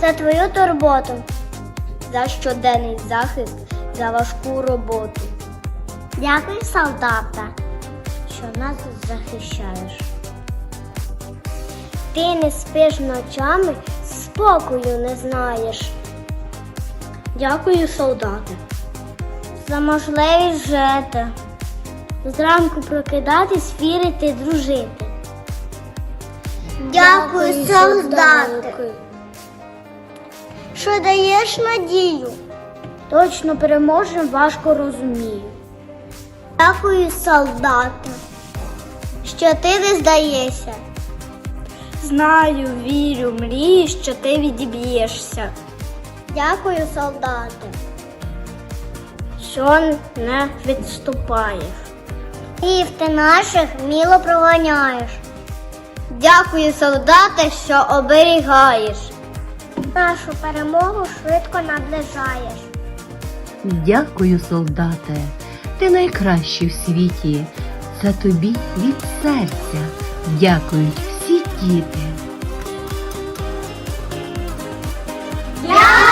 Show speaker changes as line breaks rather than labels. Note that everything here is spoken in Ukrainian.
за твою турботу, за щоденний захист, за важку роботу. Дякую, солдата, що нас захищаєш. Ти не спиш ночами, спокою не знаєш. Дякую, солдати, за можливість жити. Зранку прокидатись, вірити, дружити. Дякую, солдати, що даєш надію. Точно переможемо, важко розумію. Дякую, солдати, що ти не здаєшся. Знаю, вірю, мрію, що ти відіб'єшся. Дякую, солдати, що не відступаєш. І ти наших міло проганяєш. Дякую, солдати, що оберігаєш. Нашу перемогу швидко наближаєш.
Дякую, солдате, ти найкращий в світі. Це тобі від серця дякують всі діти.
Дякую!